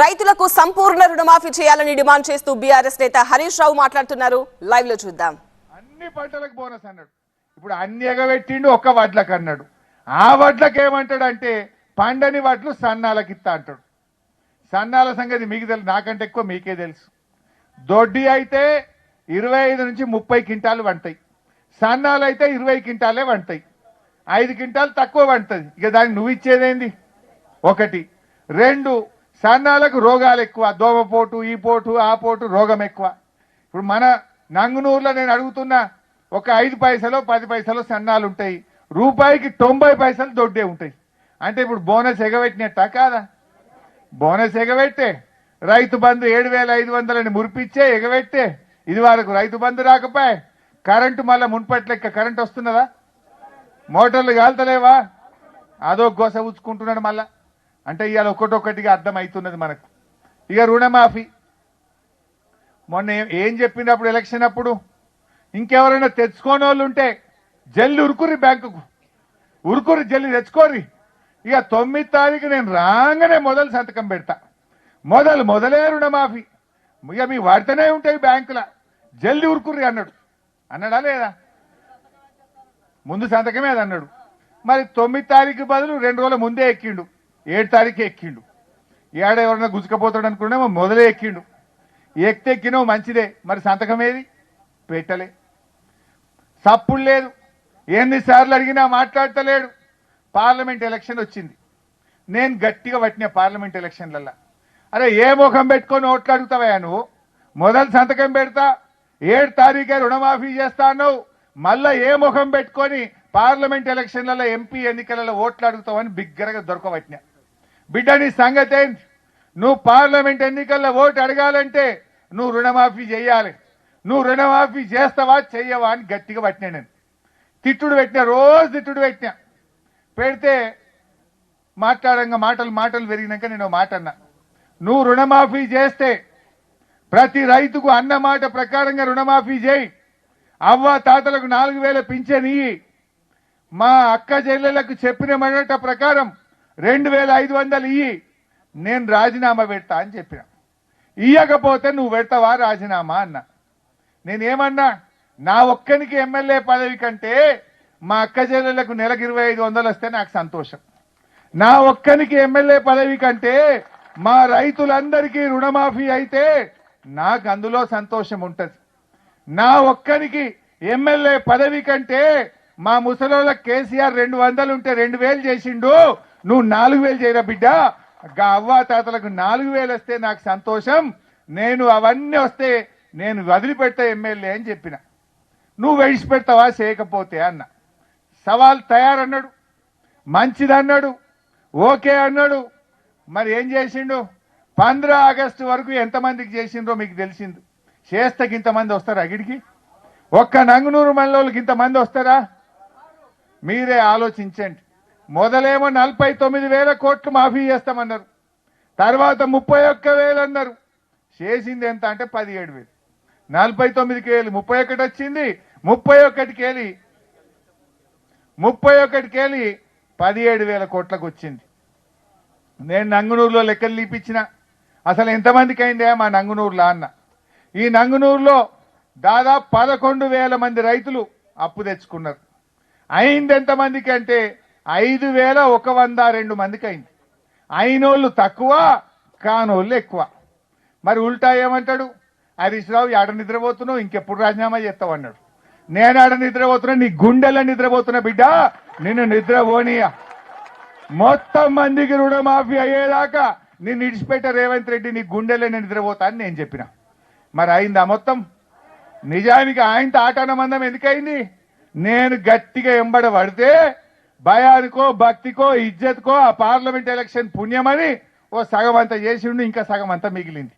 రైతులకు సంపూర్ణ రుణమాఫీ చేయాలని డిమాండ్ చేస్తూ బీఆర్ఎస్ నేత హరీష్ రావు మాట్లాడుతున్నారు. లైవ్లో చూద్దాం. అన్ని పంటలకు బోనస్ అన్నాడు. ఇప్పుడు అన్ని ఎగబెట్టిండు ఒక్క వడ్లకు అన్నాడు. ఆ వడ్లకు ఏమంటాడు అంటే పండని వడ్లు సన్నాలకి ఇస్తా అంటాడు. సన్నాల సంగతి మీకు తెలుసు నాకంటే ఎక్కువ మీకే తెలుసు. దొడ్డి అయితే ఇరవై ఐదు నుంచి ముప్పై క్వింటాలు వంటాయి సన్నాలు అయితే ఇరవై క్వింటాలే వంటాయి ఐదు క్వింటాలు తక్కువ వంటది ఇక దానికి నువ్వు ఇచ్చేదేంది? ఒకటి. రెండు. సన్నాలకు రోగాలు ఎక్కువ దోమపోటు ఈ పోటు ఆ పోటు రోగం ఎక్కువ. ఇప్పుడు మన నంగునూరులో నేను అడుగుతున్న ఒక ఐదు పైసలు పది పైసలు సన్నాలు ఉంటాయి. రూపాయికి తొంభై పైసలు దొడ్డే ఉంటాయి. అంటే ఇప్పుడు బోనస్ ఎగబెట్టినట్ట కాదా? బోనస్ ఎగబెట్టే రైతు బంధు ఏడు వేల ఐదు వందలని మురిపిచ్చే ఎగబెట్టే ఇది వరకు రైతు బంధు రాకపోయే కరెంటు మళ్ళీ మున్పటి లెక్క కరెంట్ వస్తున్నదా? మోటార్లు కాల్తలేవా? అదో గోస ఉచ్చుకుంటున్నాడు మళ్ళా. అంటే ఇవాళ ఒక్కటొక్కటిగా అర్థమవుతున్నది మనకు. ఇక రుణమాఫీ. మొన్న ఏం- చెప్పినప్పుడు ఎలక్షన్ అప్పుడు? ఇంకెవరైనా తెచ్చుకోని వాళ్ళు ఉంటే జల్లి ఉరుకుర్రి బ్యాంకుకు. ఉరుకుర్రి జల్లి తెచ్చుకోర్రి. ఇక తొమ్మిది తారీఖు నేను రాగానే మొదలు సంతకం పెడతా. మొదలు మొదలే రుణమాఫీ. ఇక మీ వాడితేనే ఉంటాయి బ్యాంకుల. జల్లి ఉరుకుర్రి అన్నాడు. అన్నాడా లేదా? ముందు సంతకమే అది అన్నాడు. మరి తొమ్మిది తారీఖు బదులు రెండు రోజుల ముందే ఎక్కిండు. ఏడు తారీఖు ఎక్కిండు. ఏడ ఎవరన్నా గుజుకపోతాడు అనుకున్నామో మొదలే ఎక్కిండు. ఎక్కితే ఎక్కినావు మంచిదే. మరి సంతకం ఏది? పెట్టలే. సప్పుడు లేదు. ఎన్నిసార్లు అడిగినా మాట్లాడతలేడు. పార్లమెంట్ ఎలక్షన్ వచ్చింది. నేను గట్టిగా పట్టిన పార్లమెంట్ ఎలక్షన్లల్లో. అరే ఏ ముఖం పెట్టుకొని ఓట్లు అడుగుతావా నువ్వు? మొదలు సంతకం పెడతా. ఏడు తారీఖే రుణమాఫీ చేస్తా అన్నావు. మళ్ళా ఏ ముఖం పెట్టుకొని పార్లమెంట్ ఎలక్షన్లలో ఎంపీ ఎన్నికలలో ఓట్లు అడుగుతావని బిగ్గరగా దొరకబట్టినా. బిడ్డ నీ సంగతి ఏంటి నువ్వు పార్లమెంట్ ఎన్నికల్లో ఓటు అడగాలంటే నువ్వు రుణమాఫీ చేయాలి. నువ్వు రుణమాఫీ చేస్తావా చెయ్యవా అని గట్టిగా పట్టినా నేను. తిట్టుడు పెట్టినా రోజు తిట్టుడు పెట్టినా. పెడితే మాట్లాడంగా మాటలు మాటలు పెరిగినాక నేను మాట అన్నా. నువ్వు రుణమాఫీ చేస్తే ప్రతి రైతుకు అన్న మాట ప్రకారంగా రుణమాఫీ చేయి. అవ్వ తాతలకు నాలుగు వేల పింఛన్ ఇయ్యి. మా అక్క చెల్లెలకు చెప్పిన మాట ప్రకారం రెండు వేల ఐదు వందలు ఇయ్యి. నేను రాజీనామా పెడతా అని చెప్పిన. ఇయ్యకపోతే నువ్వు పెడతావా రాజీనామా అన్న. నేనేమన్నా నా ఒక్కనికి ఎమ్మెల్యే పదవి కంటే మా అక్క చెల్లెలకు నెలకు ఇరవై ఐదు వందలు వస్తే నాకు సంతోషం. నా ఒక్కనికి ఎమ్మెల్యే పదవి కంటే మా రైతులందరికీ రుణమాఫీ అయితే నాకు అందులో సంతోషం ఉంటుంది. నా ఒక్కనికి ఎమ్మెల్యే పదవి కంటే మా ముసలోళ్ళ కేసీఆర్ రెండు వందలు ఉంటే రెండు వేలు చేసిండు. నువ్వు నాలుగు వేలు చేయరా బిడ్డ? అవ్వా అవ్వ తాతలకు నాలుగు వేలు వస్తే నాకు సంతోషం. నేను అవన్నీ వస్తే నేను వదిలిపెడతా ఎమ్మెల్యే అని చెప్పిన. నువ్వు విడిచిపెడతావా చేయకపోతే అన్న. సవాల్ తయారన్నాడు. మంచిదన్నాడు. ఓకే అన్నాడు. మరి ఏం చేసిండు? పంద్రా ఆగస్టు వరకు ఎంతమందికి చేసిండ్రో మీకు తెలిసింది. చేస్తకి ఇంతమంది వస్తారా అగిడికి? ఒక్క నంగునూరు మండలోళ్ళకి ఇంతమంది వస్తారా? మీరే ఆలోచించండి. మొదలేమో నలభై తొమ్మిది వేల కోట్లు మాఫీ చేస్తామన్నారు. తర్వాత ముప్పై ఒక్క వేలు అన్నారు. చేసింది ఎంత అంటే పదిహేడు వేలు. నలభై తొమ్మిదికి వేలు ముప్పై ఒకటి వచ్చింది ముప్పై ఒకటికి వెళ్ళి ముప్పై ఒకటికి వెళ్ళి పదిహేడు వేల కోట్లకు వచ్చింది. నేను నంగునూరులో లెక్కలు లీపించిన అసలు ఎంతమందికి అయిందే మా నంగునూరులో అన్న ఈ నంగునూరులో దాదాపు పదకొండు వేల మంది రైతులు అప్పు తెచ్చుకున్నారు. అయింది ఎంతమందికి అంటే ఐదు వేల ఒక వంద రెండు మందికి అయింది అయినోళ్ళు తక్కువ కానోళ్ళు ఎక్కువ. మరి ఉల్టా ఏమంటాడు? హరీష్ రావు ఆడ నిద్రపోతున్నావు? ఇంకెప్పుడు రాజీనామా చేస్తావు? అన్నాడు. నేను ఆడ నిద్రపోతున్నా నీ గుండెల నిద్రపోతున్నా బిడ్డ నిన్ను నిద్రపోనీయా మొత్తం మందికి రుణమాఫీ అయ్యేదాకా నేను ఇడిచిపెట్ట రేవంత్ రెడ్డి నీ గుండెలే నిద్రపోతా అని నేను చెప్పిన. మరి అయిందా మొత్తం? నిజానికి ఆయనతో ఆటానమందం ఎందుకయింది? నేను గట్టిగా ఎంబడ పడితే భయానికో భక్తికో ఇజ్జత్కో ఆ పార్లమెంట్ ఎలక్షన్ పుణ్యమని ఓ సగం అంతా చేసిండు ఇంకా సగం అంతా మిగిలింది.